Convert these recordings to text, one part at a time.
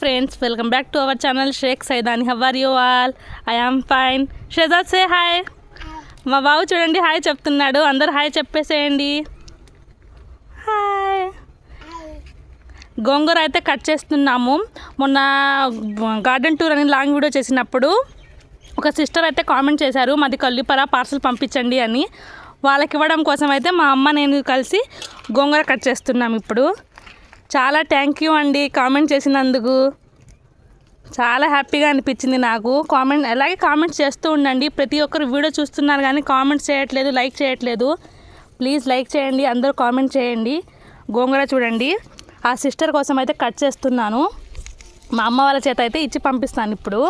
Friends welcome back to our channel Sheikh Saidani how are you all I am fine Shehzad say hi మా బాబు చూడండి hi చెప్తున్నాడు. అందరు hi చెప్పేసేయండి. Hi గోంగూర అయితే కట్ చేస్తున్నాము. మొన్న గార్డెన్ టూర్ అని లాంగ్ వీడియో చేసినప్పుడు ఒక సిస్టర్ అయితే కామెంట్ చేశారు మాది కల్లిపర పార్సల్ పంపించండి అని. వాళ్ళకి ఇవ్వడం కోసం అయితే మా అమ్మ నేను కలిసి గోంగూర కట్ చేస్తున్నాం ఇప్పుడు. చాలా థ్యాంక్ యూ అండి కామెంట్ చేసినందుకు. చాలా హ్యాపీగా అనిపించింది నాకు. కామెంట్ అలాగే కామెంట్స్ చేస్తూ ఉండండి. ప్రతి ఒక్కరు వీడియో చూస్తున్నారు కానీ కామెంట్స్ చేయట్లేదు లైక్ చేయట్లేదు. ప్లీజ్ లైక్ చేయండి అందరూ కామెంట్ చేయండి. గోంగూర చూడండి. ఆ సిస్టర్ కోసం అయితే కట్ చేస్తున్నాను. మా అమ్మ వాళ్ళ చేత అయితే ఇచ్చి పంపిస్తాను ఇప్పుడు.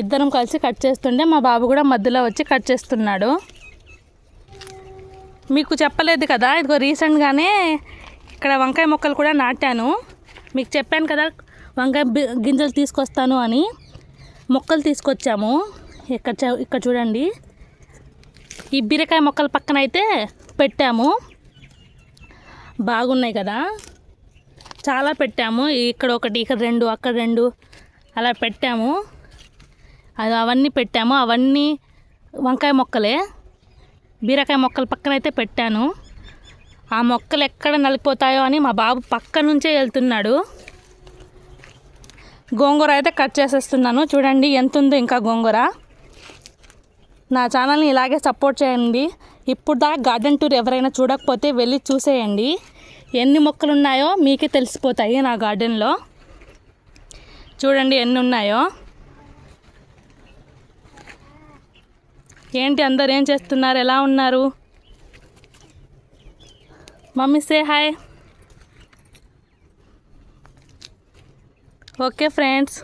ఇద్దరం కలిసి కట్ చేస్తుంటే మా బాబు కూడా మధ్యలో వచ్చి కట్ చేస్తున్నాడు. మీకు చెప్పలేదు కదా ఇదిగో రీసెంట్గానే ఇక్కడ వంకాయ మొక్కలు కూడా నాటాను. మీకు చెప్పాను కదా వంకాయ గింజలు తీసుకొస్తాను అని. మొక్కలు తీసుకొచ్చాము. ఇక్కడ ఇక్కడ చూడండి. ఈ బీరకాయ మొక్కల పక్కన అయితే పెట్టాము. బాగున్నాయి కదా. చాలా పెట్టాము. ఇక్కడ ఒకటి ఇక్కడ రెండు అక్కడ రెండు అలా పెట్టాము. అది అవన్నీ పెట్టాము. అవన్నీ వంకాయ మొక్కలే. బీరకాయ మొక్కల పక్కన అయితే పెట్టాను. ఆ మొక్కలు ఎక్కడ నలిపోతాయో అని మా బాబు పక్క నుంచే వెళ్తున్నాడు. గోంగూర అయితే కట్ చేసేస్తున్నాను. చూడండి ఎంత ఉందో ఇంకా గోంగూర. నా ఛానల్ని ఇలాగే సపోర్ట్ చేయండి. ఇప్పుడు దాకా గార్డెన్ టూర్ ఎవరైనా చూడకపోతే వెళ్ళి చూసేయండి. ఎన్ని మొక్కలు ఉన్నాయో మీకే తెలిసిపోతాయి నా గార్డెన్లో. చూడండి ఎన్ని ఉన్నాయో ఏంటి అందరు ఏం చేస్తున్నారు? ఎలా ఉన్నారు? Mummy say hi okay friends